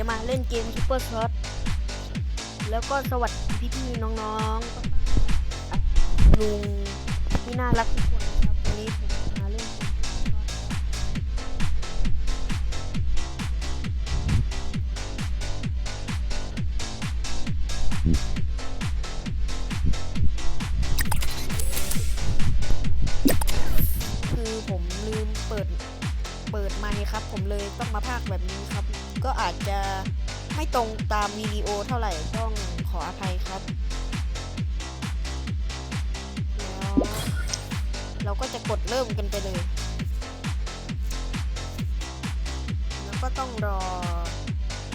จะมาเล่นเกม Super Shot แล้วก็สวัสดีพี่ๆน้องๆลุงที่น่ารักทุกคนนะครับวันนี้ผมมาเล่นเกมคือผมลืมเปิด เปิดไมค์ครับ ผมเลยต้องมาพากแบบนี้ ก็อาจจะไม่ตรงตามวิดีโอเท่าไหร่ต้องขออภัยครับ แล้วเราก็จะกดเริ่มกันไปเลย แล้วก็ต้องรอ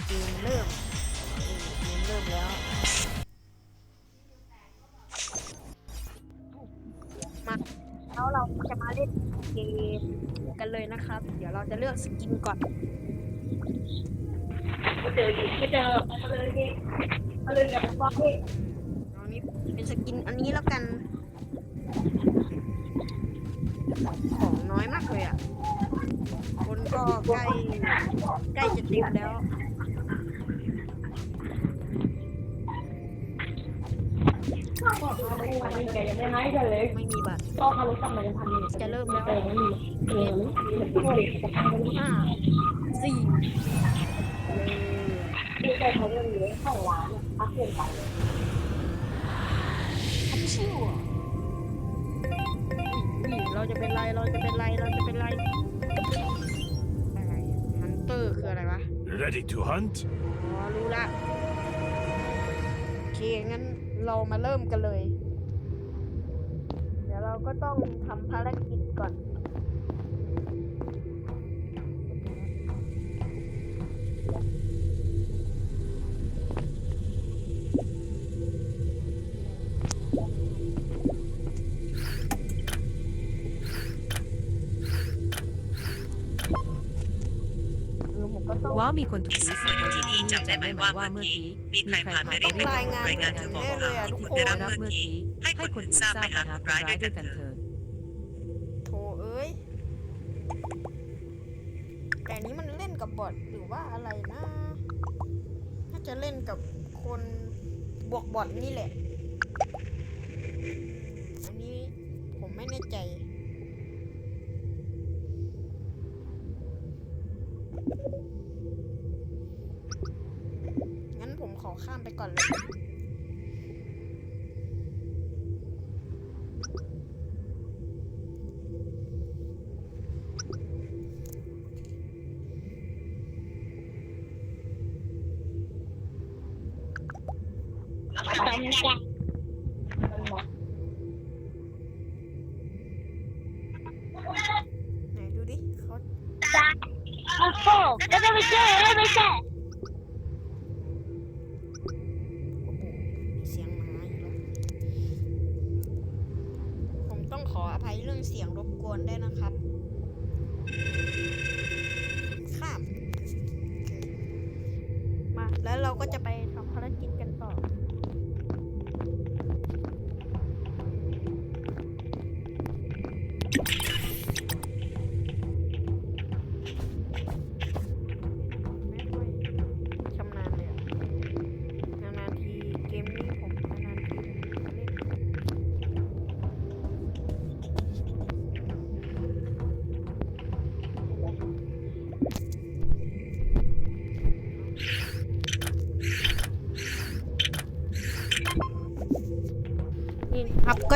เกมเริ่มเกมเริ่มแล้ว มาแล้วเราจะมาเล่นเกมกันเลยนะครับ เดี๋ยวเราจะเลือกสกินก่อน เจอดิไม่เจอเอาเลยดิเอาเลยกับป๊อกดิตอนนี้เป็นสกินอันนี้แล้วกัน ของน้อยมากเลยอะ คนก็ใกล้ใกล้จะเต็มแล้วบอกเอาไปวันนี้แกยังไม่ให้กันเลยไม่มีบัตร ก็เขารู้จักมันพันนี่จะเริ่มแล้วแต่ไม่มีเออไม่โอ้ยจะทำไม่าสี่ดีใจเขาเรื่องนี้ของร้านอัพเป็นไปชิวนี่เราจะเป็นไร เราจะเป็นไร เราจะเป็นไร อะไรฮันเตอร์คืออะไรวะ Ready to hunt? อ๋อรู้ละโอเค งั้นเรามาเริ่มกันเลย เดี๋ยวเราก็ต้องทำภารกิจก่อน ผมก็ต้องว่ามีคนถูกที่นี่จำได้ไหมว่าเมื่อกี้มีใครผ่านไปได้ต้องไม่รายงานรายงานเธอบอกแน่เลยข่าวอะที่ทุกคุณคนได้รับรับเมื่อเมื่อกี้กี้ให้คนอื่นทราบไปหาคนร้ายด้วยกันเถอะโถเอ้ยแต่นี้มันเล่นกับบอทหรือว่าอะไรนะน่าจะเล่นกับคนบวกบอทนี่แหละ อันนี้ผมไม่แน่ใจ ขอข้ามไปก่อนเลยไหนดูดิเขา โอ้โหแล้วก็ไม่ใช่แล้วไม่ใช่ กวนได้วยนะครับข้ามมาแล้วเราก็จะไป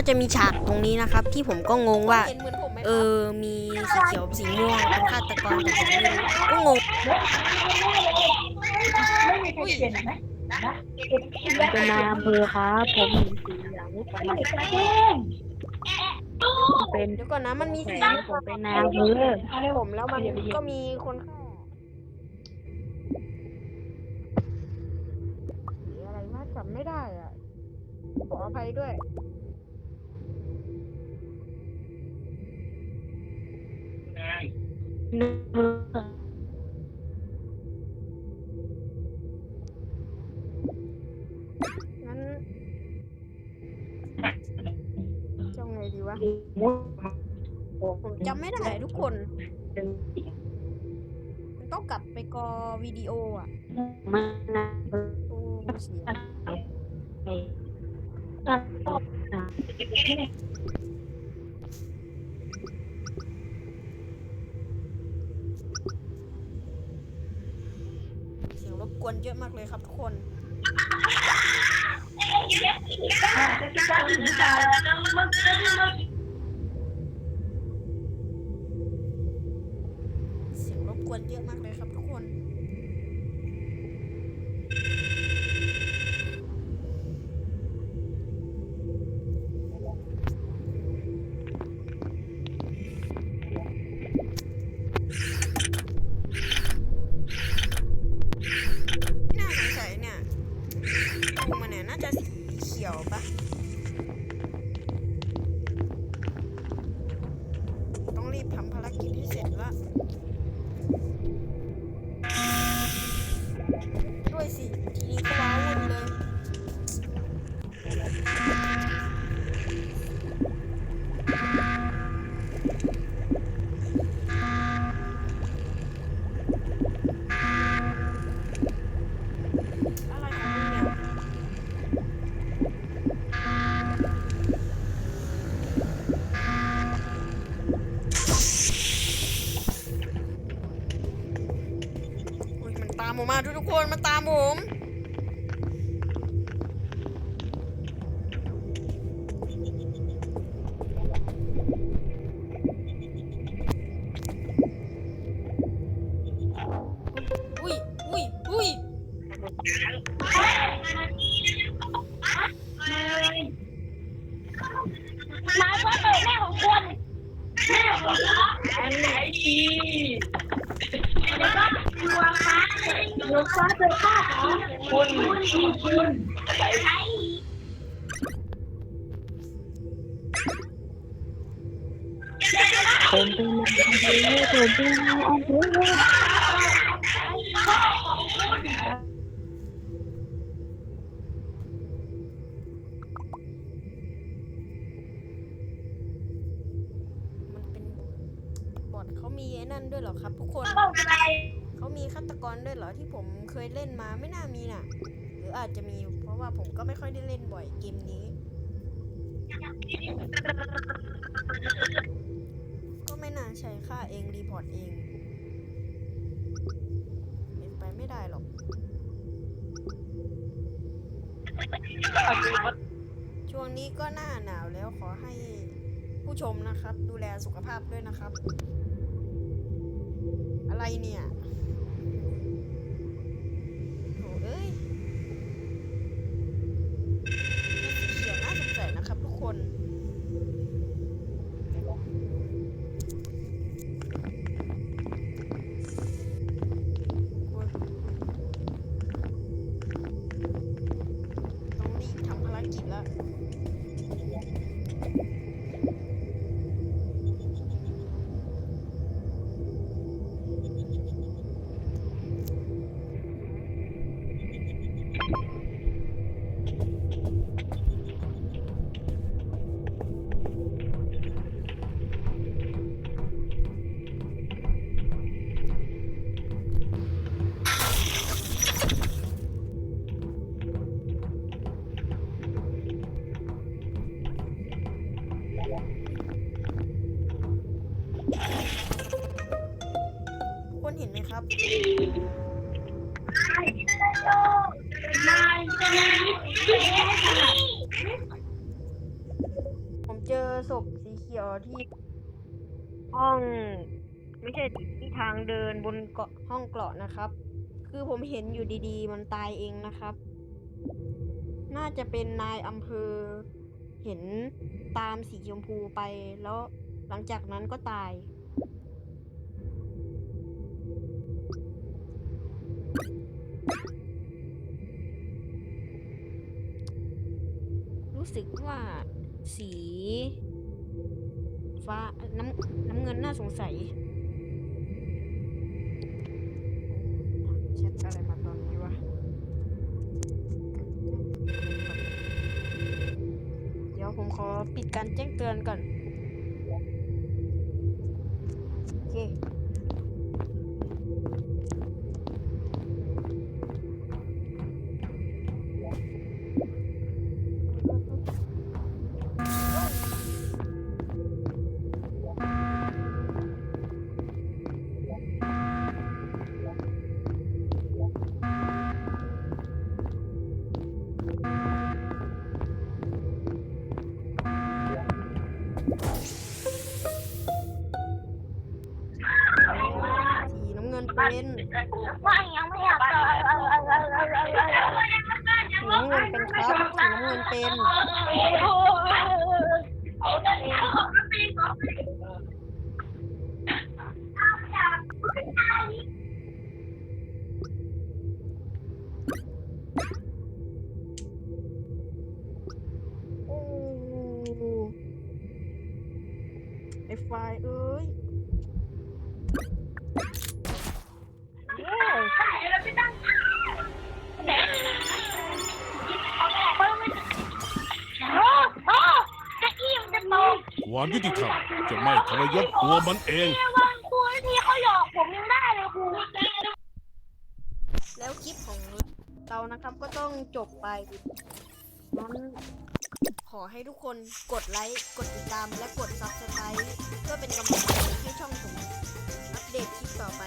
ก็จะมีฉากตรงนี้นะครับ ที่ผมก็งงว่าเออ มีสีเขียวสีม่วงเป็นฆาตกรแต่ผมไม่รู้ก็งงไม่มีใครเปลี่ยนไหมนะเป็นนายอำเภอครับ ผมสีเหลืองผมเป็นเดี๋ยวก่อนนะมันมีสีผมเป็นนายอำเภอผมแล้วมันก็มีคนฆ่าสีอะไรวะจำไม่ได้อะขออภัยด้วย งั้นจะไงดีวะ ผมจำไม่ได้ทุกคน มันต้องกลับไปกอวิดีโออะมันนะโอ้เสียไปตัดต่อนะ วนเยอะมากเลยครับทุกคน เสียงรบกวนเยอะมากเลยครับทุกคน ตามผมมาทุกๆคนมันตามผมอุ้ยอุ้ยอุ้ยมาก็เปิดแม่ของคนแม่ของอันไหนดีแล้วก็ดวงฟ้าดวงฟ้าเป็นภาคุณคุณคุณใช้ผมเป็นอันเดียวผมเป็นอันเดียวมันเป็นบอทเขามีไอ้นั่นด้วยเหรอครับทุกคนอะไรเขา มีฆาตกรด้วยเหรอที่ผมเคยเล่นมาไม่น่ามีน่ะ หรืออาจจะมี เพราะว่าผมก็ไม่ค่อยได้เล่นบ่อยเกมนี้ ก็ไม่น่าใช่ค่าเองรีพอร์ตเอง เป็นไปไม่ได้หรอก ช่วงนี้ก็หน้าหนาวแล้วขอให้ผู้ชมนะครับ ดูแลสุขภาพด้วยนะครับ อะไรเนี่ยำ ผมเจอศพสีเขียวที่ห้อง ไม่ใช่ที่ทางเดินบนเกาะห้องเกราะนะครับ คือผมเห็นอยู่ดีๆ มันตายเองนะครับ น่าจะเป็นนายอำเภอ เห็นตามสีชมพูไปแล้วหลังจากนั้นก็ตาย สี ฟ้าน้ำน้ำเงินน่าสงสัยแชทอะไรมาตอนนี้วะเดี๋ยวผมขอปิดการแจ้งเตือนก่อน เป็นว่ยังไม่อยากเออสีน้ำเงินเป็นครับสีน้ำเงินเป็นโอ้ไฟเอ้ย ความยุติธรรมจะไม่ทรยศตัวมันเองครูที่เขาหยอกผมยังได้เลยครูแล้วคลิปของเรานะครับก็ต้องจบไปนั้นขอให้ทุกคนกดไลค์ กดติดตามและกดซับสไครต์เพื่อเป็นกำลังใจให้ช่องผมอัปเดตคลิปต่อไป